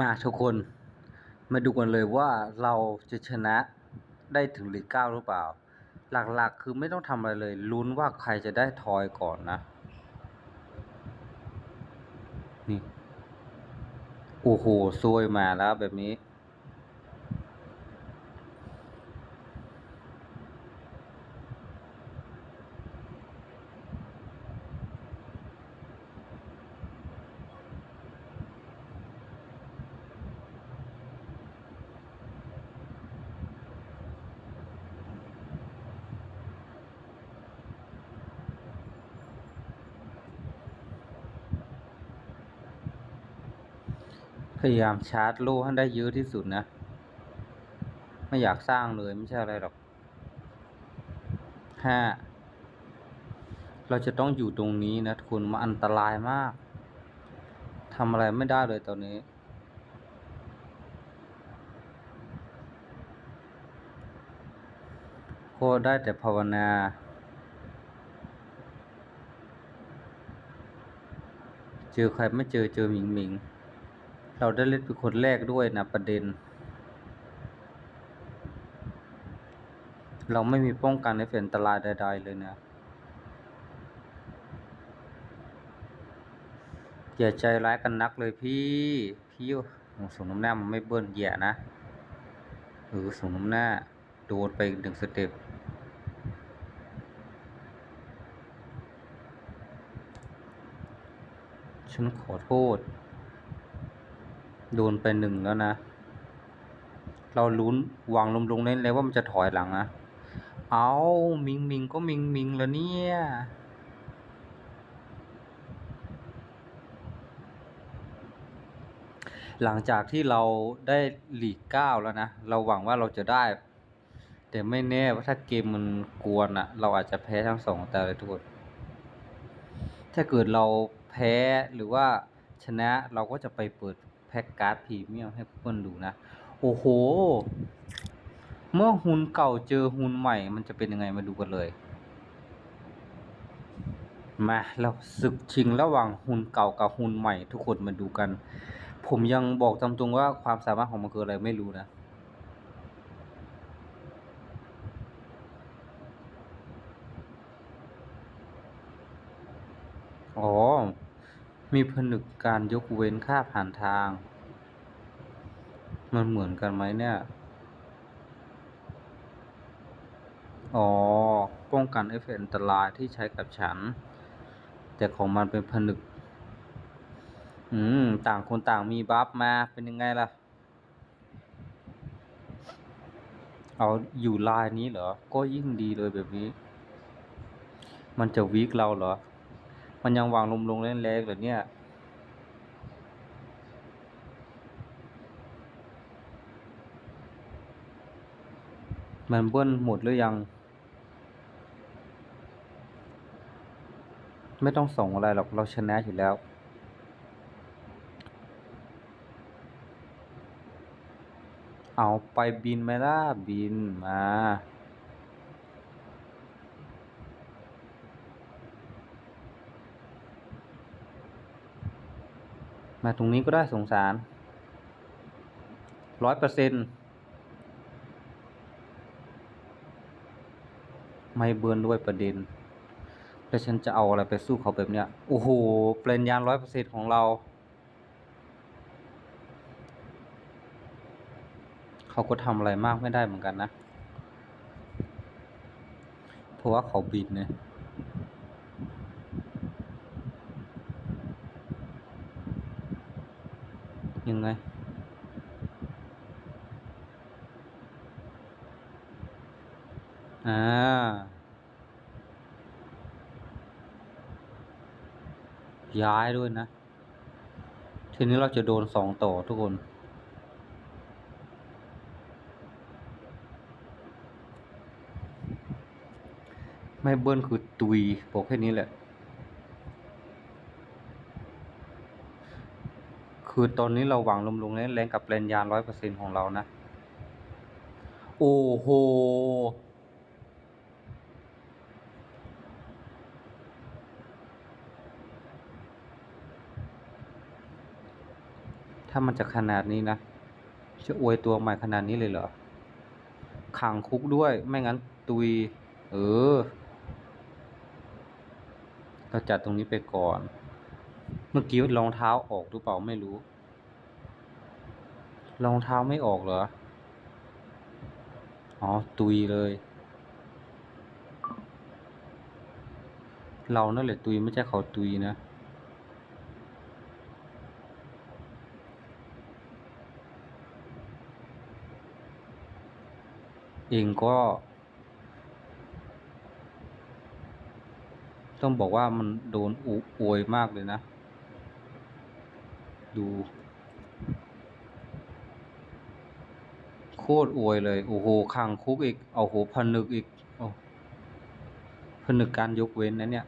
มาทุกคนมาดูกันเลยว่าเราจะชนะได้ถึงหลีกเก้าหรือเปล่า หลักๆคือไม่ต้องทำอะไรเลย ลุ้นว่าใครจะได้ทอยก่อนนะ นี่ โอ้โหซวยมาแล้วแบบนี้ ยายามชาร์จโล่ให้ได้เยอะที่สุดนะ ไม่อยากสร้างเลยไม่ใช่อะไรหรอกห้าเราจะต้องอยู่ตรงนี้นะทุกคนมันอันตรายมากทำอะไรไม่ได้เลยตอนนี้ก็ได้แต่ภาวนา เจอใครไม่เจอเจอหมิงหมิง เราได้เล่นเป็นคนแรกด้วยนะประเด็น เราไม่มีป้องกันในเฝ่อันตรายใดๆเลยนะ อย่าใจร้ายกันนักเลยพี่ พี่โอ้สมน้ำหน้ามันไม่เบิ้ลแย่นะเออสมน้ำหน้า โดนไปหนึ่งสเต็ปฉันขอโทษ โดนไปหนึ่งแล้วนะ เราลุ้นวางลมลงเล่นเลยว่ามันจะถอยหลังนะเอามิงมิงก็มิงมิงแล้วเนี่ยหลังจากที่เราได้หลีกเก้าแล้วนะ เราหวังว่าเราจะได้ แต่ไม่แน่ว่าถ้าเกมมันกวนอะเราอาจจะแพ้ทั้งสองแต่เลยทุกคนถ้าเกิดเราแพ้หรือว่าชนะเราก็จะไปเปิด พ็กการ์ดพรีเมียมให้เพื่อนดูนะ โอ้โห เมื่อหุ่นเก่าเจอหุ่นใหม่ มันจะเป็นยังไงมาดูกันเลย มาเราศึกชิงระหว่างหุ่นเก่ากับหุ่นใหม่ ทุกคนมาดูกัน ผมยังบอกตามตรงว่าความสามารถของมันคืออะไรไม่รู้นะ อ๋อ มีผนึกการยกเว้นค่าผ่านทาง มันเหมือนกันไหมเนี่ย อ๋อ ป้องกันเอฟเฟกต์อันตรายที่ใช้กับฉัน แต่ของมันเป็นผนึก อืม ต่างคนต่างมีบัฟมา เป็นยังไงล่ะ เอาอยู่ลายนี้เหรอ ก็ยิ่งดีเลยแบบนี้ มันจะวีคเราเหรอ มันยังวางลมลงแรงๆเหรอเนี่ยมันเบิ้ลหมดหรือยัง ไม่ต้องส่งอะไรหรอก เราชนะอยู่แล้ว เอาไปบินไหมล่ะบินมา มาตรงนี้ก็ได้สงสารร้อยเปอร์เซ็นต์ไม่เบิร์นด้วยประเด็น แล้วฉันจะเอาอะไรไปสู้เขาแบบเนี้ย โอ้โห เปลนยานร้อยเปอร์เซ็นต์ของเรา เขาก็ทำอะไรมากไม่ได้เหมือนกันนะ เพราะว่าเขาบินเนี่ย ยังไง อ่า ย้ายด้วยนะ ทีนี้เราจะโดนสองต่อทุกคนไม่เบิ้ลคือตุยบอกแค่นี้แหละ คือตอนนี้เราหวังลมลงแรงกับแรงยานร้อยเปอร์เซ็นของเรานะ โอ้โหถ้าถ้ามันจะขนาดนี้นะ จะอวยตัวใหม่ขนาดนี้เลยเหรอ ขังคุกด้วย ไม่งั้นตุย เออ เราจัดตรงนี้ไปก่อน เมื่อกี้รองเท้าออกหรือเปล่าไม่รู้ รองเท้าไม่ออกเหรอ อ๋อ ตุยเลย เรานั่นแหละตุยไม่ใช่เขาตุยนะเองก็ ต้องบอกว่ามันโดนอุอวยมากเลยนะ ดูโคตรอวยเลย โอ้โหขังคุกอีกเอาโหผนึกอีกโอ้ผนึกการยกเว้นนะเนี่ย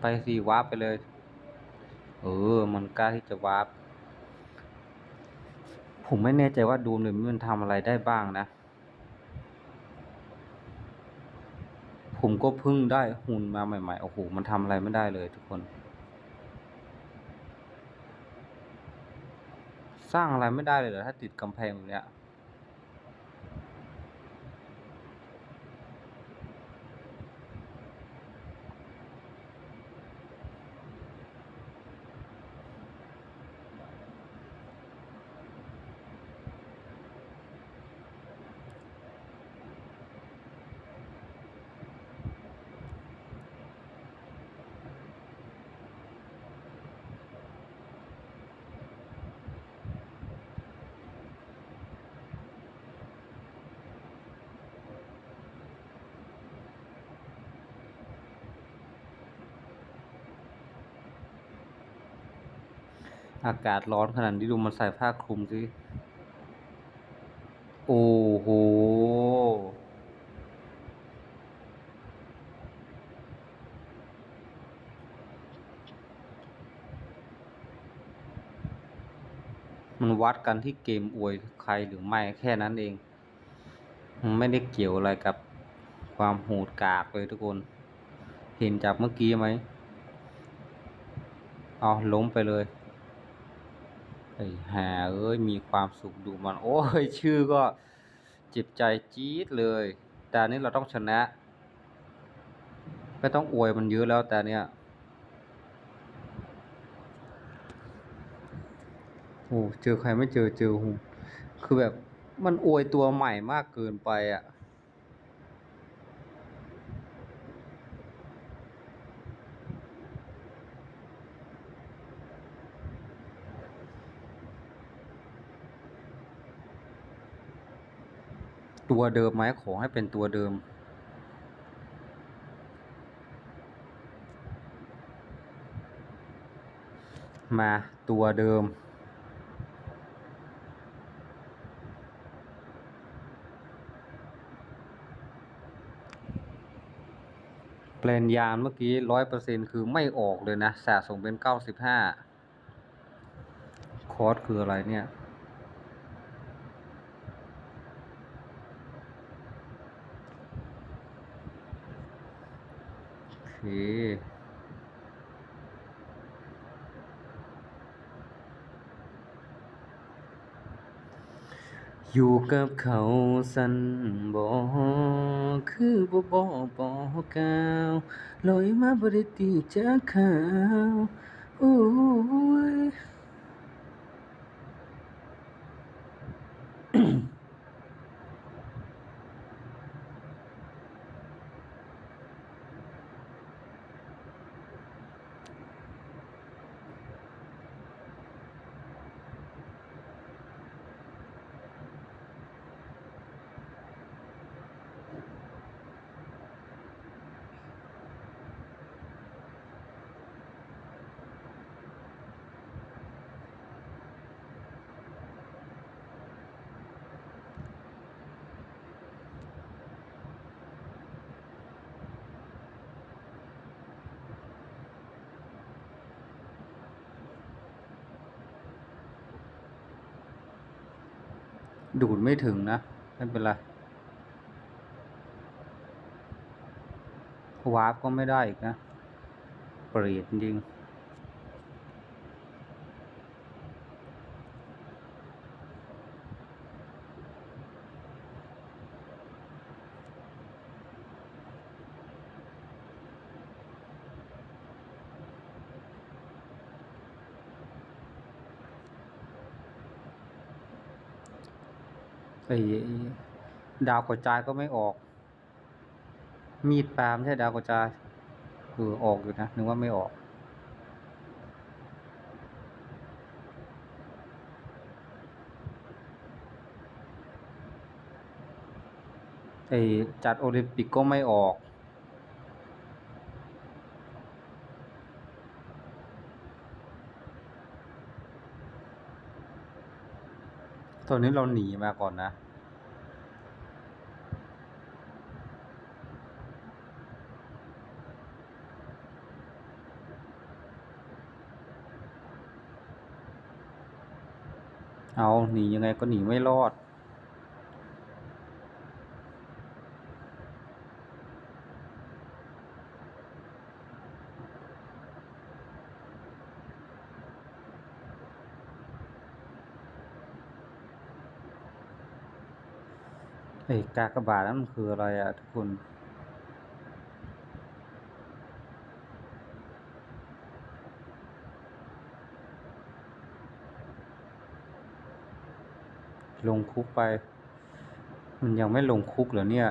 ไปสิวาร์ปไปเลย เออ มันกล้าที่จะวาร์ปผมไม่แน่ใจว่าดูมเนี่ยมันทำอะไรได้บ้างนะ ผมก็เพิ่งได้หุ่นมาใหม่ ๆ โอ้โห มันทำอะไรไม่ได้เลยทุกคน สร้างอะไรไม่ได้เลยเหรอถ้าติดกำแพงแบบเนี้ย อากาศร้อนขนาดนี้ดูมันใส่ผ้าคลุมสิ โอ้โห มันวัดกันที่เกมอวยใครหรือไม่แค่นั้นเอง มันไม่ได้เกี่ยวอะไรกับความโหดกากเลยทุกคน เห็นจากเมื่อกี้ไหม เอาล้มไปเลย ไอ้ห่าเอ้ยมีความสุขดูมัน โอ้ยชื่อก็เจ็บใจจี๊ดเลย แต่นี้เราต้องชนะ ไม่ต้องอวยมันเยอะแล้วแต่เนี้ยโอ้เจอใครไม่เจอเจอหูคือแบบมันอวยตัวใหม่มากเกินไปอะ ตัวเดิมไหมขอให้เป็นตัวเดิม มาตัวเดิม เปลนยานเมื่อกี้ร้อยเปอร์เซ็นคือไม่ออกเลยนะ สะสมเป็นเก้าสิบห้าคอร์สคืออะไรเนี่ย เคอยู่กับเขาสันบ่คือบ่บ่บ่กกาวลอยมาบริตีจากเขาโอ้ย ดูดไม่ถึงนะไม่เป็นไรวาร์ปก็ไม่ได้อีกนะ เปรียดจริง ไอ้ดาวกระจายก็ไม่ออก มีดปาไม่ใช่ดาวกระจายคือออกอยู่นะนึกว่าไม่ออก ไอ้จัดโอลิมปิกก็ไม่ออก ตอนนี้เราหนีมาก่อนนะ เอาหนียังไงก็หนีไม่รอด ไอ้กากบาทนั้นมันคืออะไรอะทุกคนลงคุกไป มันยังไม่ลงคุกเหรอเนี่ย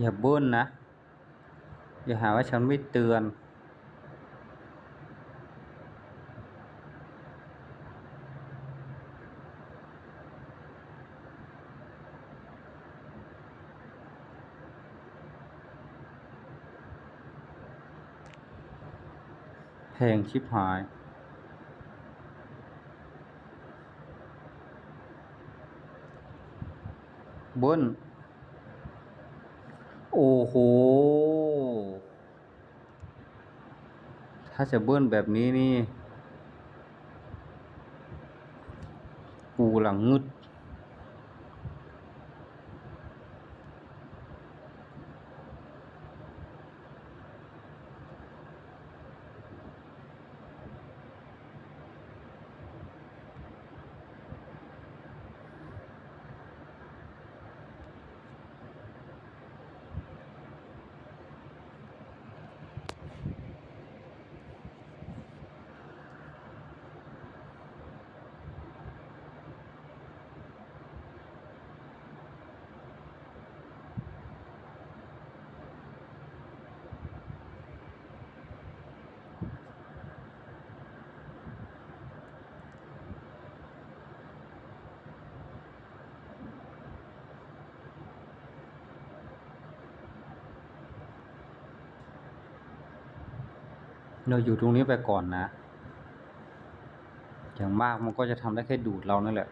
อย่าเบิ้ลนะ อย่าหาว่าฉันไม่เตือนแพงชิบหายบิ้ล โอ้โห ถ้าจะเบิ้ลแบบนี้นี่ กูหลังงึด เราอยู่ตรงนี้ไปก่อนนะ อย่างมากมันก็จะทำได้แค่ดูดเรานั่นแหละ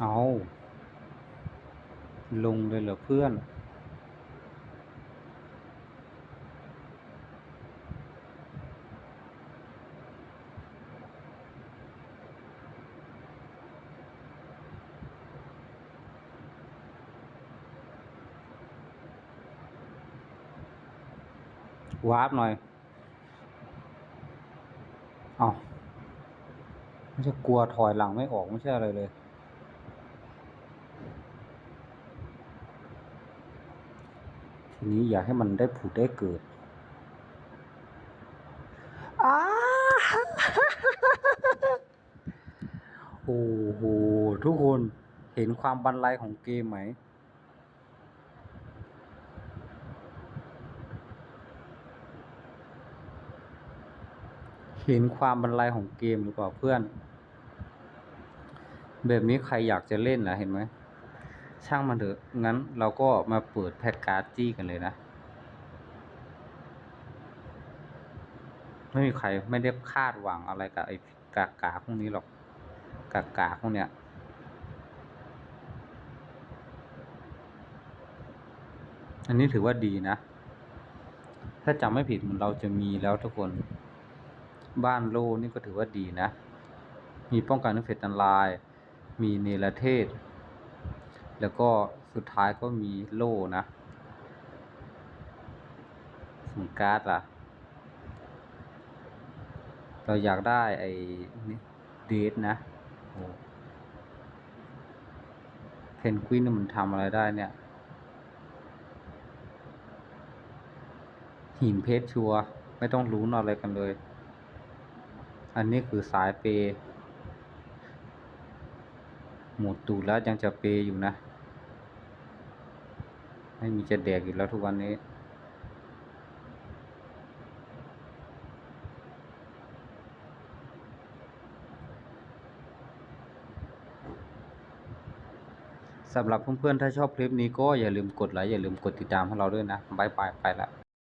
เอา ลงเลยเหรอเพื่อน วาร์ปหน่อยเอาไม่ใช่กลัวถอยหลังไม่ออกไม่ใช่อะไรเลยทีนี้อยากให้มันได้ผุดได้เกิดอ้าโอ้โห ทุกคนเห็นความบันไลของเกมไหม เห็นความบันไลของเกมหรือเปล่าเพื่อน แบบนี้ใครอยากจะเล่นนะเห็นไหมช่างมันเถอะ งั้นเราก็มาเปิดแพ็กการ์ดจี้กันเลยนะ ไม่มีใครไม่ได้คาดหวังอะไรกับไอ้กากาพวกนี้หรอก กากาพวกเนี้ยอันนี้ถือว่าดีนะ ถ้าจำไม่ผิดมันเราจะมีแล้วทุกคน บ้านโลนี่ก็ถือว่าดีนะ มีป้องกันเฟตอันตราย มีเนรเทศ แล้วก็สุดท้ายก็มีโล่นะส่วนการ์ดล่ะ เราอยากได้ไอ้นี่เดทนะโอ้เพนกวินมันทำอะไรได้เนี่ย หินเพชรชัวร์ไม่ต้องรู้นอะไรกันเลย อันนี้คือสายเปย์หมดตูดแล้วยังจะเปย์อยู่นะ ไม่มีจะแดกอยู่แล้วทุกวันนี้สำหรับเพื่อนๆ ถ้าชอบคลิปนี้ก็อย่าลืมกดไลค์อย่าลืมกดติดตามให้เราด้วยนะบายบายไปละ